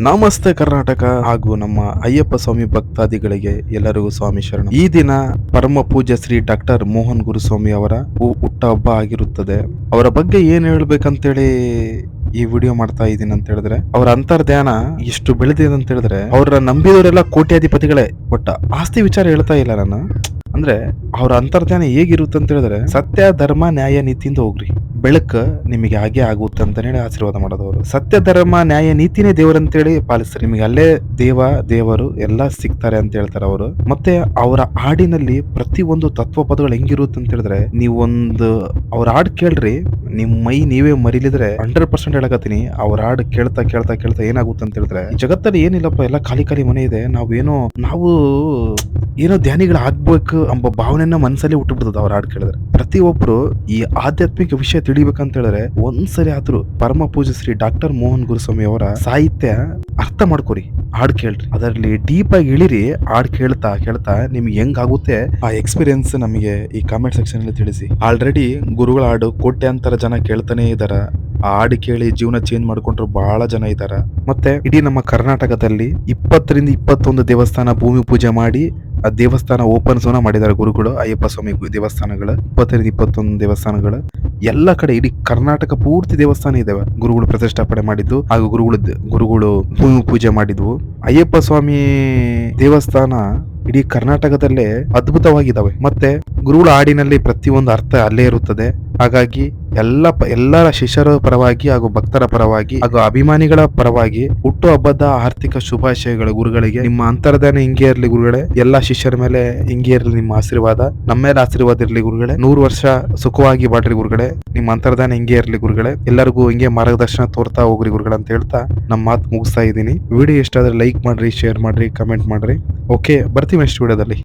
ನಮಸ್ತೆ ಕರ್ನಾಟಕ ಹಾಗೂ ನಮ್ಮ ಅಯ್ಯಪ್ಪ ಸ್ವಾಮಿ ಭಕ್ತಾದಿಗಳಿಗೆ ಎಲ್ಲರಿಗೂ ಸ್ವಾಮಿ ಶರಣ. ಈ ದಿನ ಪರಮ ಪೂಜ್ಯ ಶ್ರೀ ಡಾಕ್ಟರ್ ಮೋಹನ್ ಗುರುಸ್ವಾಮಿ ಅವರ ಹುಟ್ಟ ಹಬ್ಬ ಆಗಿರುತ್ತದೆ. ಅವರ ಬಗ್ಗೆ ಏನ್ ಹೇಳ್ಬೇಕಂತೇಳಿ ಈ ವಿಡಿಯೋ ಮಾಡ್ತಾ ಇದ್ದೀನಿ ಅಂತ ಹೇಳಿದ್ರೆ, ಅವರ ಅಂತರ್ಧ್ಯಾನ ಎಷ್ಟು ಬೆಳೆದಿದೆ ಅಂತ ಹೇಳಿದ್ರೆ ಅವರ ನಂಬಿದವರೆಲ್ಲ ಕೋಟ್ಯಾಧಿಪತಿಗಳೇ. ಒಟ್ಟ ಆಸ್ತಿ ವಿಚಾರ ಹೇಳ್ತಾ ಇಲ್ಲ ನಾನು. ಅಂದ್ರೆ ಅವರ ಅಂತರ್ಧ್ಯಾನ ಹೇಗಿರುತ್ತೆ ಅಂತ ಹೇಳಿದ್ರೆ, ಸತ್ಯ, ಧರ್ಮ, ನ್ಯಾಯ, ನೀತಿಯಿಂದ ಹೋಗ್ರಿ. ಬೆಳಕು ನಿಮಗೆ ಹಾಗೆ ಆಗುತ್ತೆ ಅಂತ ಹೇಳಿ ಆಶೀರ್ವಾದ ಮಾಡೋದವರು. ಸತ್ಯ, ಧರ್ಮ, ನ್ಯಾಯ, ನೀತಿನೇ ದೇವರಂತೇಳಿ ಪಾಲಿಸ್ತಾರೆ. ನಿಮಗೆ ಅಲ್ಲೇ ದೇವ, ದೇವರು ಎಲ್ಲ ಸಿಗ್ತಾರೆ ಅಂತ ಹೇಳ್ತಾರೆ ಅವರು. ಮತ್ತೆ ಅವರ ಹಾಡಿನಲ್ಲಿ ಪ್ರತಿ ಒಂದು ತತ್ವ ಪದಗಳು ಹೆಂಗಿರುತ್ತೆ ಅಂತ ಹೇಳಿದ್ರೆ, ನೀವು ಒಂದು ಅವ್ರ ಹಾಡು ಕೇಳ್ರಿ ನಿಮ್ ಮೈ ನೀವೇ ಮರಿಲಿದ್ರೆ ಹಂಡ್ರೆಡ್ ಪರ್ಸೆಂಟ್ ಹೇಳಕತ್ತೀನಿ. ಅವ್ರ ಹಾಡು ಕೇಳ್ತಾ ಕೇಳ್ತಾ ಕೇಳ್ತಾ ಏನಾಗುತ್ತೆ ಅಂತ ಹೇಳಿದ್ರೆ ಜಗತ್ತಲ್ಲಿ ಏನಿಲ್ಲಪ್ಪ, ಎಲ್ಲ ಖಾಲಿ ಖಾಲಿ ಮನೆ ಇದೆ. ನಾವೇನೋ, ನಾವು ಏನೋ ಧ್ಯಾನಿಗಳು ಆಗ್ಬೇಕು ಎಂಬ ಭಾವನೆಯನ್ನ ಮನಸ್ಸಲ್ಲಿ ಹುಟ್ಟುಬಿಡ್ತದ ಅವ್ರ ಹಾಡು ಕೇಳಿದ್ರೆ. ಪ್ರತಿಯೊಬ್ರು ಈ ಆಧ್ಯಾತ್ಮಿಕ ವಿಷಯ ತಿಳಿಬೇಕಂತ ಹೇಳಿದ್ರೆ ಒಂದ್ಸರಿ ಆದ್ರೂ ಪರಮ ಪೂಜೆ ಶ್ರೀ ಡಾಕ್ಟರ್ ಮೋಹನ್ ಗುರುಸ್ವಾಮಿ ಅವರ ಸಾಹಿತ್ಯ ಅರ್ಥ ಮಾಡ್ಕೊರಿ ಹಾಡ್ ಕೇಳ್ರಿ. ಅದರಲ್ಲಿ ಡೀಪ್ ಆಗಿ ಇಳಿರಿ ಹಾಡ್ ಕೇಳ್ತಾ ಕೇಳ್ತಾ ನಿಮ್ಗೆ ಹೆಂಗ್ ಆಗುತ್ತೆ ಆ ಎಕ್ಸ್ಪೀರಿಯನ್ಸ್ ನಮಗೆ ಈ ಕಾಮೆಂಟ್ ಸೆಕ್ಷನ್ ಅಲ್ಲಿ ತಿಳಿಸಿ. ಆಲ್ರೆಡಿ ಗುರುಗಳ ಹಾಡು ಕೋಟ್ಯಾಂತರ ಜನ ಕೇಳ್ತಾನೆ ಇದಾರ. ಆ ಹಾಡು ಕೇಳಿ ಜೀವನ ಚೇಂಜ್ ಮಾಡ್ಕೊಂಡ್ರು ಬಹಳ ಜನ ಇದಾರ. ಮತ್ತೆ ಇಡೀ ನಮ್ಮ ಕರ್ನಾಟಕದಲ್ಲಿ ಇಪ್ಪತ್ತರಿಂದ ಇಪ್ಪತ್ತೊಂದು ದೇವಸ್ಥಾನ ಭೂಮಿ ಪೂಜೆ ಮಾಡಿ ಆ ದೇವಸ್ಥಾನ ಓಪನ್ ಸೋನ ಮಾಡಿದ್ದಾರೆ ಗುರುಗಳು ಅಯ್ಯಪ್ಪ ಸ್ವಾಮಿ ದೇವಸ್ಥಾನಗಳು. ಇಪ್ಪತ್ತರಿಂದ ಇಪ್ಪತ್ತೊಂದು ದೇವಸ್ಥಾನಗಳು. ಎಲ್ಲ ಕಡೆ ಇಡೀ ಕರ್ನಾಟಕ ಪೂರ್ತಿ ದೇವಸ್ಥಾನ ಇದಾವೆ. ಗುರುಗಳು ಪ್ರತಿಷ್ಠಾಪನೆ ಮಾಡಿದ್ದು ಹಾಗೂ ಗುರುಗಳು ಗುರುಗಳು ಭೂಮಿ ಪೂಜೆ ಮಾಡಿದ್ವು. ಅಯ್ಯಪ್ಪ ಸ್ವಾಮಿ ದೇವಸ್ಥಾನ ಇಡೀ ಕರ್ನಾಟಕದಲ್ಲೇ ಅದ್ಭುತವಾಗಿದ್ದಾವೆ ಮತ್ತೆ ಗುರುಗಳ ಹಾಡಿನಲ್ಲಿ ಪ್ರತಿಯೊಂದು ಅರ್ಥ ಅಲ್ಲೇ ಇರುತ್ತದೆ. ಹಾಗಾಗಿ ಎಲ್ಲ ಎಲ್ಲರ ಶಿಷ್ಯರ ಪರವಾಗಿ ಹಾಗೂ ಭಕ್ತರ ಪರವಾಗಿ ಹಾಗೂ ಅಭಿಮಾನಿಗಳ ಪರವಾಗಿ ಹುಟ್ಟು ಹಬ್ಬದ ಆರ್ಥಿಕ ಶುಭಾಶಯಗಳು ಗುರುಗಳಿಗೆ. ನಿಮ್ಮ ಅಂತರ್ದಾನ ಹಿಂಗೆ ಇರಲಿ ಗುರುಗಳೇ, ಎಲ್ಲ ಶಿಷ್ಯರ ಮೇಲೆ ಹಿಂಗೆ ಇರಲಿ ನಿಮ್ಮ ಆಶೀರ್ವಾದ, ನಮ್ಮ ಮೇಲೆ ಆಶೀರ್ವಾದ ಇರಲಿ ಗುರುಗಳೇ. ನೂರು ವರ್ಷ ಸುಖವಾಗಿ ಬಾಡ್ರಿ ಗುರುಗಳೇ, ನಿಮ್ಮ ಅಂತರದಾನೆ ಹಿಂಗೆ ಇರಲಿ ಗುರುಗಳೇ. ಎಲ್ಲರಿಗೂ ಹಿಂಗೆ ಮಾರ್ಗದರ್ಶನ ತೋರ್ತಾ ಹೋಗ್ರಿ ಗುರುಗಳ ಅಂತ ಹೇಳ್ತಾ ನಮ್ಮ ಮಾತು ಮುಗಿಸ್ತಾ ಇದ್ದೀನಿ. ವಿಡಿಯೋ ಇಷ್ಟ ಆದ್ರೆ ಲೈಕ್ ಮಾಡ್ರಿ, ಶೇರ್ ಮಾಡ್ರಿ, ಕಮೆಂಟ್ ಮಾಡ್ರಿ. ಓಕೆ, ಬರ್ತೀವಿ ನೆಕ್ಸ್ಟ್ ವಿಡಿಯೋದಲ್ಲಿ.